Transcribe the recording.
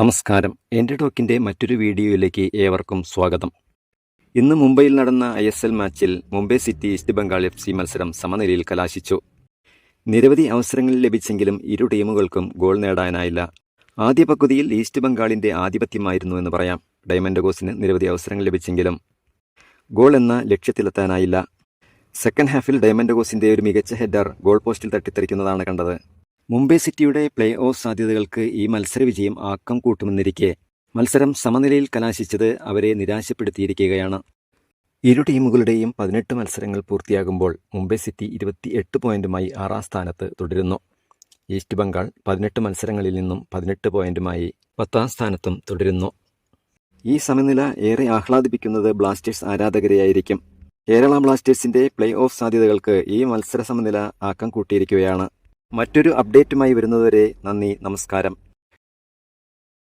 നമസ്കാരം. എന്റെ ടോക്കിന്റെ മറ്റൊരു വീഡിയോയിലേക്ക് ഏവർക്കും സ്വാഗതം. ഇന്ന് മുംബൈയിൽ നടന്ന ഐ എസ് എൽ മാച്ചിൽ Mumbai city East Bengal F C മത്സരം സമനിലയിൽ കലാശിച്ചു. നിരവധി അവസരങ്ങൾ ലഭിച്ചെങ്കിലും ഇരു ടീമുകൾക്കും ഗോൾ നേടാനായില്ല. ആദ്യ പകുതിയിൽ ഈസ്റ്റ് ബംഗാളിന്റെ ആധിപത്യമായിരുന്നു എന്ന് പറയാം ഡയമൻഡഗോസിന് നിരവധി അവസരങ്ങൾ ലഭിച്ചെങ്കിലും. ഗോൾ എന്ന ലക്ഷ്യത്തിലെത്താനായില്ല. സെക്കൻഡ് ഹാഫിൽ ഡയമൻഡഗോസിന്റെ ഒരു മികച്ച ഹെഡർ ഗോൾ പോസ്റ്റിൽ തട്ടിത്തെറിക്കുന്നതാണ് കണ്ടത്. മുംബൈ സിറ്റിയുടെ പ്ലേ ഓഫ് സാധ്യതകൾക്ക് ഈ മത്സരവിജയം ആക്കം കൂട്ടുമെന്നിരിക്കെ മത്സരം സമനിലയിൽ കലാശിച്ചത് അവരെ നിരാശപ്പെടുത്തിയിരിക്കുകയാണ്. ഇരു ടീമുകളുടെയും പതിനെട്ട് മത്സരങ്ങൾ പൂർത്തിയാകുമ്പോൾ മുംബൈ സിറ്റി ഇരുപത്തിയെട്ട് പോയിന്റുമായി ആറാം സ്ഥാനത്ത് തുടരുന്നു. ഈസ്റ്റ് ബംഗാൾ പതിനെട്ട് മത്സരങ്ങളിൽ നിന്നും പതിനെട്ട് പോയിന്റുമായി പത്താം സ്ഥാനത്തും തുടരുന്നു. ഈ സമനില ഏറെ ആഹ്ലാദിപ്പിക്കുന്നത് ബ്ലാസ്റ്റേഴ്സ് ആരാധകരെയായിരിക്കും. കേരള ബ്ലാസ്റ്റേഴ്സിന്റെ പ്ലേ ഓഫ് സാധ്യതകൾക്ക് ഈ മത്സര സമനില ആക്കം കൂട്ടിയിരിക്കുകയാണ്. മറ്റൊരു അപ്ഡേറ്റുമായി വരുന്നതുവരെ നന്ദി നമസ്കാരം.